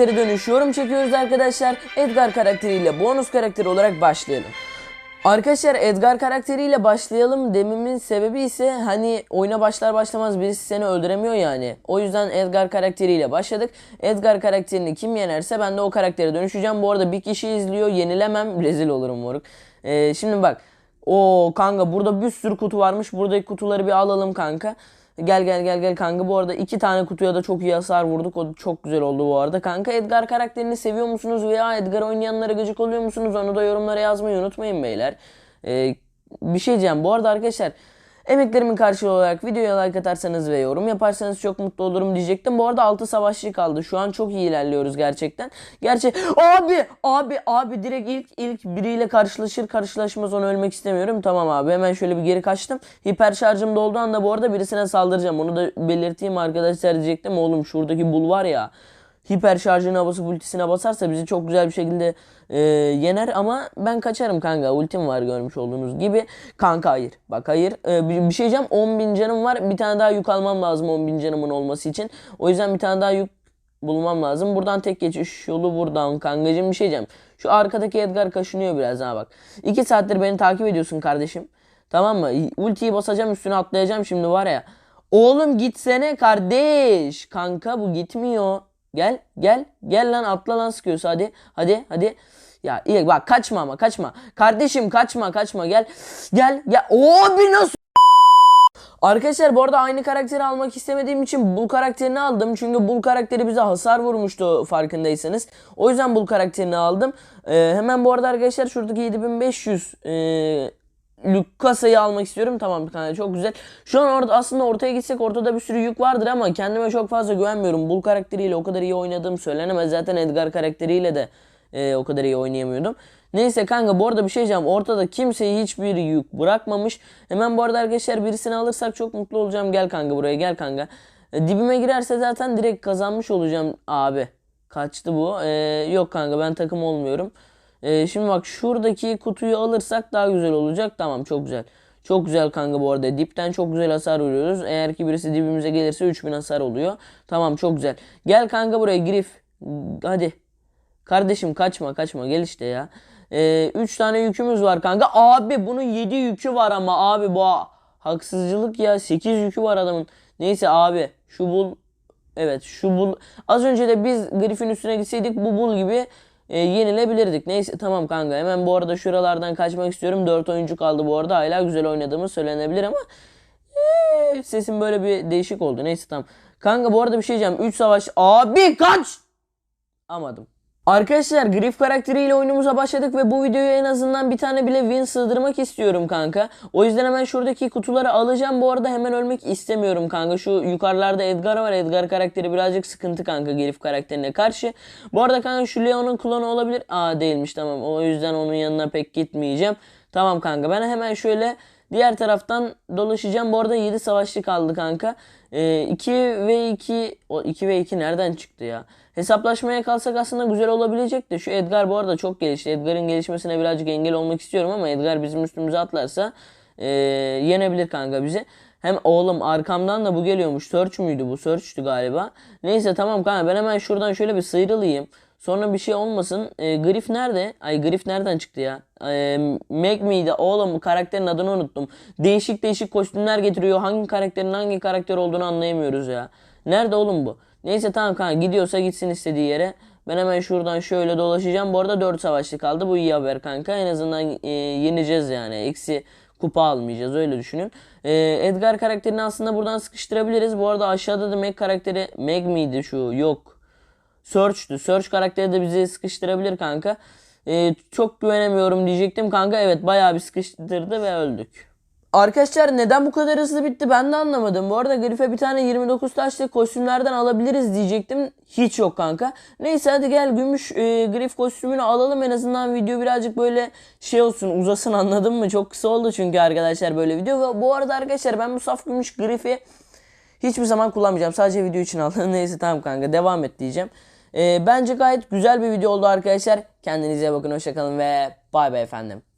Geri dönüş yorum çekiyoruz arkadaşlar. Edgar karakteriyle bonus karakteri olarak başlayalım. Arkadaşlar Edgar karakteriyle başlayalım dememin sebebi ise hani oyuna başlar başlamaz birisi seni öldüremiyor yani. O yüzden Edgar karakteriyle başladık. Edgar karakterini kim yenerse ben de o karaktere dönüşeceğim. Bu arada bir kişi izliyor yenilemem rezil olurum moruk. Ee, şimdi bak o kanka burada bir sürü kutu varmış. Buradaki kutuları bir alalım kanka. Gel gel gel gel kanka. Bu arada iki tane kutuya da çok iyi hasar vurduk. O çok güzel oldu bu arada. Kanka Edgar karakterini seviyor musunuz veya Edgar oynayanlara gıcık oluyor musunuz? Onu da yorumlara yazmayı unutmayın beyler. Ee, bir şey diyeceğim. Bu arada arkadaşlar emeklerimin karşılığı olarak videoya like atarsanız ve yorum yaparsanız çok mutlu olurum diyecektim. Bu arada 6 savaşçı kaldı. Şu an çok iyi ilerliyoruz gerçekten. Gerçi abi abi abi direkt ilk ilk biriyle karşılaşır karşılaşmaz onu ölmek istemiyorum. Tamam abi hemen şöyle bir geri kaçtım. Hiper şarjım dolduğu anda bu arada birisine saldıracağım. Onu da belirteyim arkadaşlar diyecektim. Oğlum şuradaki bul var ya hiper şarjına basıp ultisine basarsa bizi çok güzel bir şekilde e, yener. Ama ben kaçarım kanka ultim var görmüş olduğunuz gibi. Kanka hayır bak hayır. E, bir, bir şey diyeceğim 10.000 canım var. Bir tane daha yük almam lazım 10.000 canımın olması için. O yüzden bir tane daha yük bulmam lazım. Buradan tek geçiş yolu buradan kankacım bir şey diyeceğim şu arkadaki Edgar kaşınıyor biraz ha bak. 2 saattir beni takip ediyorsun kardeşim. Tamam mı? Ultiyi basacağım üstüne atlayacağım şimdi var ya. Oğlum gitsene kardeş. Kanka bu gitmiyor. Gel gel gel lan atla lan sıkıyorsa hadi hadi hadi. Ya iyi bak kaçma ama kaçma. Kardeşim kaçma kaçma gel. Gel gel. Oo bir nasıl Arkadaşlar bu arada aynı karakteri almak istemediğim için Bull karakterini aldım. Çünkü Bull karakteri bize hasar vurmuştu farkındaysanız. O yüzden Bull karakterini aldım. Ee, hemen bu arada arkadaşlar şuradaki 7500 e, Lucas'ı almak istiyorum. Tamam bir tane çok güzel. Şu an orada aslında ortaya gitsek ortada bir sürü yük vardır ama kendime çok fazla güvenmiyorum. Bull karakteriyle o kadar iyi oynadığım söylenemez. Zaten Edgar karakteriyle de e, o kadar iyi oynayamıyordum. Neyse kanka bu arada bir şey diyeceğim. Ortada kimseyi hiçbir yük bırakmamış. Hemen bu arada arkadaşlar birisini alırsak çok mutlu olacağım. Gel kanka buraya gel kanka. E, dibime girerse zaten direkt kazanmış olacağım abi. Kaçtı bu. E, yok kanka ben takım olmuyorum. E, şimdi bak şuradaki kutuyu alırsak daha güzel olacak. Tamam çok güzel. Çok güzel kanka bu arada. Dipten çok güzel hasar vuruyoruz. Eğer ki birisi dibimize gelirse 3000 hasar oluyor. Tamam çok güzel. Gel kanka buraya Grif. Hadi. Kardeşim kaçma kaçma gel işte ya. 3 ee, tane yükümüz var kanka. Abi bunun 7 yükü var ama abi bu haksızcılık ya. 8 yükü var adamın. Neyse abi şu bul evet şu bul az önce de biz Griffin üstüne gitseydik bu bul gibi e, yenilebilirdik. Neyse tamam kanka hemen bu arada şuralardan kaçmak istiyorum. 4 oyuncu kaldı bu arada. Hala güzel oynadığımız söylenebilir ama ee, sesim böyle bir değişik oldu. Neyse tamam. Kanka bu arada bir şey diyeceğim. 3 savaş. Abi kaç! Amadım. Arkadaşlar Griff karakteriyle oyunumuza başladık ve bu videoyu en azından bir tane bile win sığdırmak istiyorum kanka. O yüzden hemen şuradaki kutuları alacağım. Bu arada hemen ölmek istemiyorum kanka. Şu yukarılarda Edgar var. Edgar karakteri birazcık sıkıntı kanka Griff karakterine karşı. Bu arada kanka şu Leon'un klonu olabilir. Aa değilmiş tamam. O yüzden onun yanına pek gitmeyeceğim. Tamam kanka ben hemen şöyle diğer taraftan dolaşacağım. Bu arada 7 savaşçı kaldı kanka. Ee, 2 ve 2 o 2 ve 2 nereden çıktı ya? Hesaplaşmaya kalsak aslında güzel olabilecek de şu Edgar bu arada çok gelişti. Edgar'ın gelişmesine birazcık engel olmak istiyorum ama Edgar bizim üstümüze atlarsa e, yenebilir kanka bizi. Hem oğlum arkamdan da bu geliyormuş. Search müydü bu? Search'tü galiba. Neyse tamam kanka ben hemen şuradan şöyle bir sıyrılayım. Sonra bir şey olmasın. E, Griff nerede? Ay Griff nereden çıktı ya? E, Meg miydi? Oğlum karakterin adını unuttum. Değişik değişik kostümler getiriyor. Hangi karakterin hangi karakter olduğunu anlayamıyoruz ya. Nerede oğlum bu? Neyse tamam kanka gidiyorsa gitsin istediği yere. Ben hemen şuradan şöyle dolaşacağım. Bu arada 4 savaşlı kaldı. Bu iyi haber kanka. En azından e, yeneceğiz yani. Eksi kupa almayacağız öyle düşünün. E, Edgar karakterini aslında buradan sıkıştırabiliriz. Bu arada aşağıda da Meg karakteri Meg miydi şu? Yok. Search'tü. Search karakteri de bizi sıkıştırabilir kanka. E, çok güvenemiyorum diyecektim kanka. Evet bayağı bir sıkıştırdı ve öldük. Arkadaşlar neden bu kadar hızlı bitti ben de anlamadım. Bu arada Grif'e bir tane 29 taşlı kostümlerden alabiliriz diyecektim. Hiç yok kanka. Neyse hadi gel gümüş e, Grif kostümünü alalım. En azından video birazcık böyle şey olsun uzasın anladın mı? Çok kısa oldu çünkü arkadaşlar böyle video. Ve bu arada arkadaşlar ben bu saf gümüş Grif'i hiçbir zaman kullanmayacağım. Sadece video için aldım. Neyse tamam kanka devam et diyeceğim. E, bence gayet güzel bir video oldu arkadaşlar. Kendinize bakın hoşçakalın ve bay bay efendim.